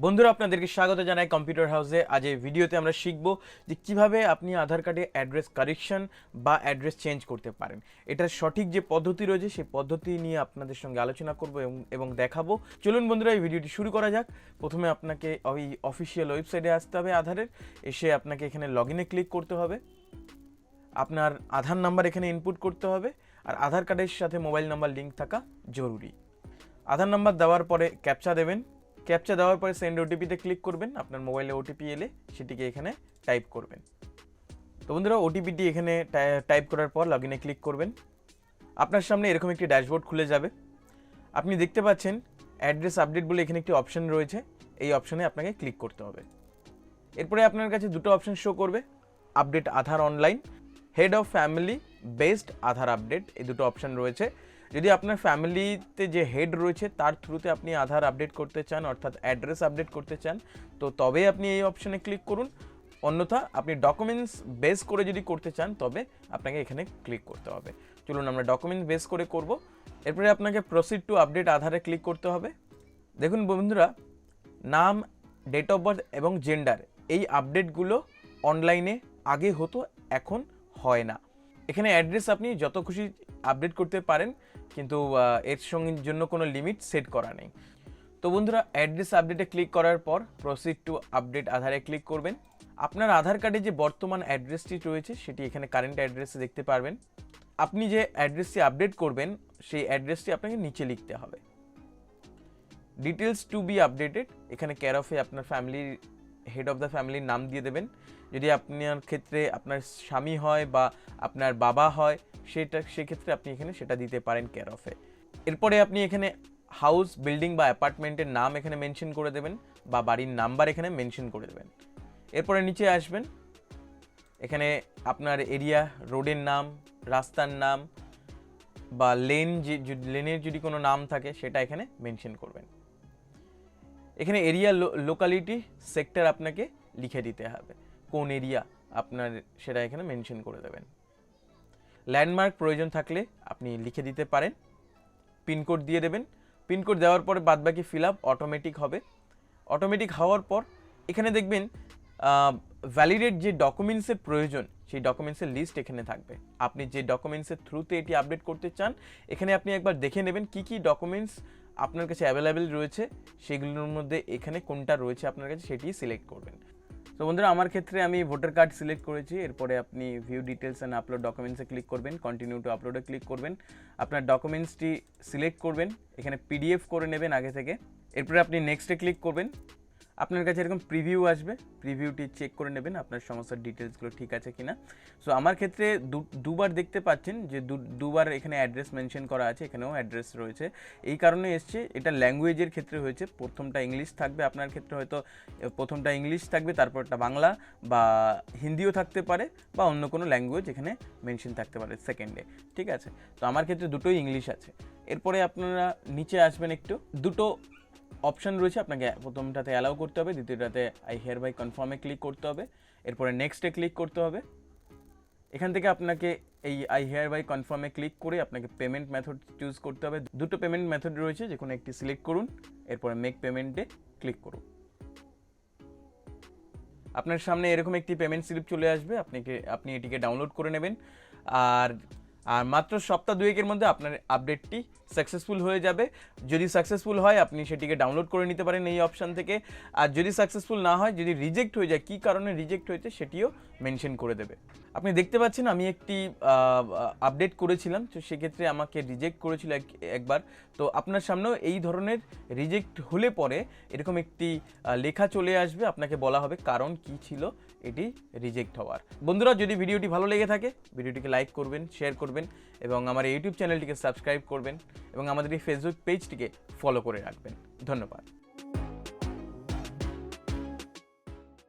বন্ধুরা, আপনাদেরকে স্বাগত জানাই কম্পিউটার হাউসে আজ এই ভিডিওতে আমরা শিখব যে কীভাবে আপনি আধার কার্ডে অ্যাড্রেস কারেকশন বা অ্যাড্রেস চেঞ্জ করতে পারেন। এটার সঠিক যে পদ্ধতি রয়েছে, সেই পদ্ধতি নিয়ে আপনাদের সঙ্গে আলোচনা করব এবং- দেখাবো। চলুন বন্ধুরা, এই ভিডিওটি শুরু করা যাক। প্রথমে আপনাকে ওই অফিসিয়াল ওয়েবসাইটে আসতে হবে আধারের। এসে আপনাকে এখানে লগ ইনে ক্লিক করতে হবে। আপনার আধার নাম্বার এখানে ইনপুট করতে হবে। আর আধার কার্ডের সাথে মোবাইল নাম্বার লিঙ্ক থাকা জরুরি। আধার নাম্বার দেওয়ার পরে ক্যাপচা দেবেন। ক্যাপচা দেওয়ার পরে সেন্ড ওটিপিতে ক্লিক করবেন, আপনার মোবাইলে ওটিপি এলে সেটিকে এখানে টাইপ করবেন। তো বন্ধুরা ওটিপিটি এখানে টাইপ করার পর লগ ইনে ক্লিক করবেন। আপনার সামনে এরকম একটি ড্যাশবোর্ড খুলে যাবে। আপনি দেখতে পাচ্ছেন অ্যাড্রেস আপডেট বলে এখানে একটি অপশন রয়েছে, এই অপশনে আপনাকে ক্লিক করতে হবে। এরপরে আপনার কাছে দুটো অপশন শো করবে update Aadhaar online head of family based Aadhaar update এই দুটো অপশন রয়েছে। যদি আপনার ফ্যামিলিতে যে হেড রয়েছে, তার থ্রুতে আপনি আধার আপডেট করতে চান, অর্থাৎ অ্যাড্রেস আপডেট করতে চান, তো তবে আপনি এই অপশনে ক্লিক করুন। অন্যথা, আপনি ডকুমেন্টস বেস করে যদি করতে চান, তবে আপনাকে এখানে ক্লিক করতে হবে। চলুন আমরা ডকুমেন্টস বেস করে করব। এরপরে আপনাকে প্রসিড টু আপডেট আধারে ক্লিক করতে হবে। দেখুন বন্ধুরা, নাম ডেট অফ বার্থ এবং জেন্ডার এই আপডেটগুলো অনলাইনে আগে হতো, এখন হয় না। এখানে অ্যাড্রেস আপনি যত খুশি আপডেট করতে পারেন, কিন্তু এর সঙ্গে জন্য কোনো লিমিট সেট করা নেই। তো বন্ধুরা, অ্যাড্রেস আপডেটে ক্লিক করার পর প্রসিড টু আপডেট আধারে ক্লিক করবেন। আপনার আধার কার্ডে যে বর্তমান অ্যাড্রেসটি রয়েছে, সেটি এখানে কারেন্ট অ্যাড্রেসে দেখতে পারবেন। আপনি যে অ্যাড্রেসটি আপডেট করবেন, সেই অ্যাড্রেসটি আপনাকে নিচে লিখতে হবে। ডিটেলস টু বি আপডেটেড এখানে কেয়ার অফে আপনার ফ্যামিলির হেড অফ দ্য ফ্যামিলির নাম দিয়ে দেবেন। যদি আপনার ক্ষেত্রে আপনার স্বামী হয় বা আপনার বাবা হয়, সেটা সেক্ষেত্রে আপনি এখানে সেটা দিতে পারেন কেয়ার অফে এরপরে আপনি এখানে হাউস বিল্ডিং বা অ্যাপার্টমেন্টের নাম এখানে মেনশন করে দেবেন বা বাড়ির নাম্বার এখানে মেনশন করে দেবেন। এরপরে নিচে আসবেন। এখানে আপনার এরিয়া রোডের নাম, রাস্তার নাম বা লেন যে লেনের যদি কোনো নাম থাকে, সেটা এখানে মেনশন করবেন। এখানে এরিয়া লোকালিটি সেক্টর আপনাকে লিখে দিতে হবে। কোন এরিয়া আপনার সেটা এখানে মেনশন করে দেবেন। ল্যান্ডমার্ক প্রয়োজন থাকলে আপনি লিখে দিতে পারেন। পিনকোড দিয়ে দেবেন। পিনকোড দেওয়ার পরে বাদবাকি ফিল আপ অটোমেটিক হবে। অটোমেটিক হওয়ার পর এখানে দেখবেন ভ্যালিডেট যে ডকুমেন্টসের প্রয়োজন, সেই ডকুমেন্টসের লিস্ট এখানে থাকবে। আপনি যে ডকুমেন্টসের থ্রুতে এটি আপডেট করতে চান, এখানে আপনি একবার দেখে নেবেন কি কি ডকুমেন্টস আপনার কাছে অ্যাভেলেবেল রয়েছে, সেগুলোর মধ্যে এখানে কোনটা রয়েছে আপনার কাছে সেটি সিলেক্ট করবেন। তো বন্ধুরা, আমার ক্ষেত্রে আমি ভোটার কার্ড সিলেক্ট করেছি, এরপরে আপনি ভিউ ডিটেলস অ্যান্ড আপলোড ডকুমেন্টসে ক্লিক করবেন কন্টিনিউ টু আপলোডে ক্লিক করবেন। আপনার ডকুমেন্টসটি সিলেক্ট করবেন, এখানে পিডিএফ করে নেবেন আগে থেকে। এরপরে আপনি নেক্সটে ক্লিক করবেন আপনার কাছে এরকম প্রিভিউ আসবে। প্রিভিউটি চেক করে নেবেন, আপনার সমস্ত ডিটেলসগুলো ঠিক আছে কি না সো আমার ক্ষেত্রে দুবার দেখতে পাচ্ছেন যে দুবার এখানে অ্যাড্রেস মেনশন করা আছে, এখানেও অ্যাড্রেস রয়েছে। এই কারণে এসছে, এটা ল্যাঙ্গুয়েজের ক্ষেত্রে হয়েছে। প্রথমটা ইংলিশ থাকবে আপনার ক্ষেত্রে হয়তো প্রথমটা ইংলিশ থাকবে, তারপরটা বাংলা বা হিন্দিও থাকতে পারে বা অন্য কোনো ল্যাঙ্গুয়েজ এখানে মেনশন থাকতে পারে সেকেন্ডে ঠিক আছে? তো আমার ক্ষেত্রে দুটোই ইংলিশ আছে। এরপরে আপনারা নিচে আসবেন একটু, দুটো অপশন রয়েছে, আপনাকে প্রথমটাতে অ্যালাউ করতে হবে, দ্বিতীয়টাতে আই হেয়ার বাই কনফার্মে ক্লিক করতে হবে, এরপরে নেক্সটে ক্লিক করতে হবে। এখান থেকে আপনাকে এই আই হেয়ার বাই কনফার্মে ক্লিক করে আপনাকে পেমেন্ট মেথড চুজ করতে হবে। দুটো পেমেন্ট মেথড রয়েছে যে কোনো একটি সিলেক্ট করুন, এরপরে মেক পেমেন্টে ক্লিক করুন। আপনার সামনে এরকম একটি পেমেন্ট স্লিপ চলে আসবে, আপনাকে, আপনি এটিকে ডাউনলোড করে নেবেন। আর আর মাত্র সপ্তাহ দুয়েকের মধ্যে আপনার আপডেটটি সাকসেসফুল হয়ে যাবে। যদি সাকসেসফুল হয়, আপনি সেটিকে ডাউনলোড করে নিতে পারেন এই অপশান থেকে। আর যদি সাকসেসফুল না হয়, যদি রিজেক্ট হয়ে যায়, কী কারণে রিজেক্ট হয়েছে সেটিও মেনশন করে দেবে। আপনি দেখতে পাচ্ছেন আমি একটি আপডেট করেছিলাম, তো সেক্ষেত্রে আমাকে রিজেক্ট করেছিল এক- একবার। তো আপনার সামনেও এই ধরনের রিজেক্ট হলে পরে এরকম একটি লেখা চলে আসবে, আপনাকে বলা হবে কারণ কি ছিল এটি রিজেক্ট হওয়ার। বন্ধুরা, যদি ভিডিওটি ভালো লেগে থাকে, ভিডিওটিকে লাইক করবেন শেয়ার করবেন। এবং আমার ইউটিউব চ্যানেলটিকে সাবস্ক্রাইব করবেন এবং আমাদের এই ফেসবুক পেজটিকে ফলো করে রাখবেন। ধন্যবাদ।